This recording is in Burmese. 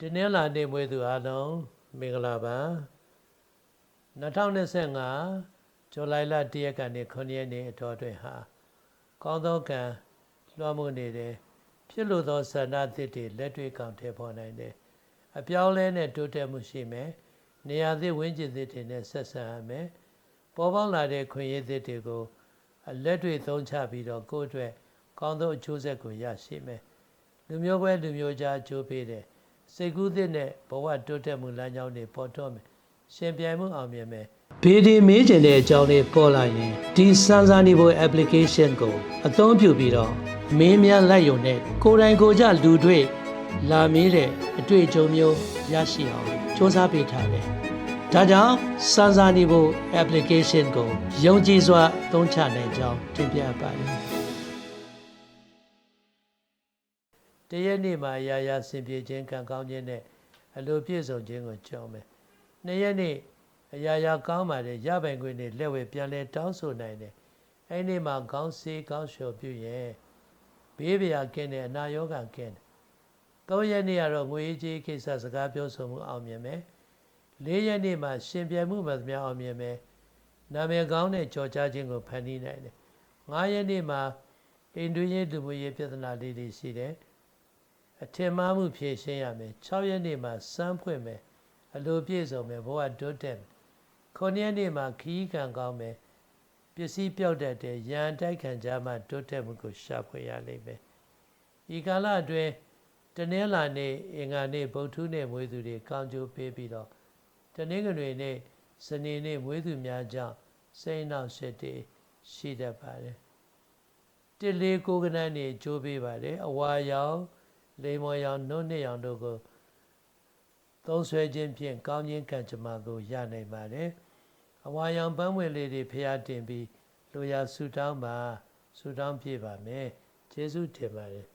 ဒီနေ့လာနေမွေးသူအားလုံးမင်္ဂလာပါ2025ဇူလိုင်လ1ရက်ကနေ9ရက်နေ့အတော်အတွင်းဟာကောင်းသောကံလွှမ်းမိုးနေတယ်ဖြစ်လို့သောဆန္ဒသစ်တွေလက်တွေ့ကောင်ထည့်ဖော်နိုင်တယ်အပြောင်းလဲနဲ့တိုးတက်မှုရှိမယ်နေရာသစ်ဝင်းကျင်သစ်တွေနဲ့ဆက်ဆံရမယ်ပေါ်ပေါက်လာတဲ့ခွင့်ရသစ်တွေကိုအလက်တွေ့သုံးချပြီးတော့ကိုယ့်အတွက်ကောင်းသောအကျိုးဆက်ကိုရရှိမယ်လူမျိုးပဲလူမျိုးကြားအကျိုးပေးတယ် စိတ်ကူးသစ်နဲ့ဘဝတိုးတက်မှုလမ်းကြောင်းတွေပေါ်ထွန်းမယ်ရှင်ပြိုင်မှုအောင်မြင်မယ်ဘေဒီမေးကျင်တဲ့အကြောင်းလေးပေါ်လာရင်ဒီစမ်းစာနေဖို့ application ကို အသုံးပြုပြီးတော့မင်းများလိုက်ယုံနဲ့ကိုယ်တိုင်ကိုယ်ကြလူတွေ့လာမေးတဲ့အတွေ့အကြုံမျိုးရရှိအောင်စ조사ပေးထားတယ်ဒါကြောင့်စမ်းစာနေဖို့ application ကိုယုံကြည်စွာသုံးချနိုင်ကြောင်းတင်ပြပါတယ် တရက်နေ့မှာအရာရာဆင်ပြေခြင်းကံကောင်းခြင်းနဲ့အလိုပြည့်စုံခြင်းကိုကြောင်းမယ်နှစ်ရက်နေ့အရာရာကောင်းပါတယ်ရပိုင်ခွင့်နဲ့လက်ဝဲပြန်လဲတောင်းဆိုနိုင်တယ်အဲ့ဒီမှာကောင်းစေးကောင်းလျှော်ပြုရဲ့ဘေးဗျာကင်းတယ်အနာရောဂါကင်းတယ်သုံးရက်နေ့ကတော့ငွေကြေးကိစ္စစကားပြောဆိုမှုအောင်မြင်မယ်လေးရက်နေ့မှာရှင်ပြိုင်မှုမှသမျှအောင်မြင်မယ်နာမည်ကောင်းတဲ့ကြော်ကြားခြင်းကိုဖန်တီးနိုင်တယ်ငါးရက်နေ့မှာအိန္ဒိယလူမှုရေးပြဿနာလေးတွေရှိတယ် အထင်မှားမှုဖြေရှင်းရမယ်6ရက်နေ့မှာစမ်းဖွင့်မယ်အလိုပြည့်စုံမယ်ဘဝတိုးတက်မယ်9ရက်နေ့မှာခီးကံကောင်းမယ်ပစ္စည်းပြောက်တတ်တဲ့ရန်တိုက်ခံကြမှာတိုးတက်မှုကိုရှာဖွေရလိမ့်မယ်ဤကာလအတွင်းတနင်္လာနေ့အင်္ဂါနေ့ဗုဒ္ဓနေ့မွေးသူတွေကောင်းကျိုးပေးပြီးတော့တနင်္ဂနွေနေ့စနေနေ့မွေးသူများကြောင့်စိတ်နှောင့်ရှက်တွေရှိတတ်ပါတယ်တစ်လေးကိုကနန်းနေကြိုးပေးပါတယ်အဝါရောင် လိမ္မော်ရောင်နှုတ်နှစ်ရောင်တို့ကိုသုံးဆွဲခြင်းဖြင့်ကောင်းခြင်းကံကြမ္မာကိုရနိုင်ပါတယ်အဝါရောင်ပန်းဝင်လေးတွေဖျားတင်ပြီးလိုရာဆူတောင်းပါဆူတောင်းပြပါမယ်ကျေးဇူးတင်ပါတယ်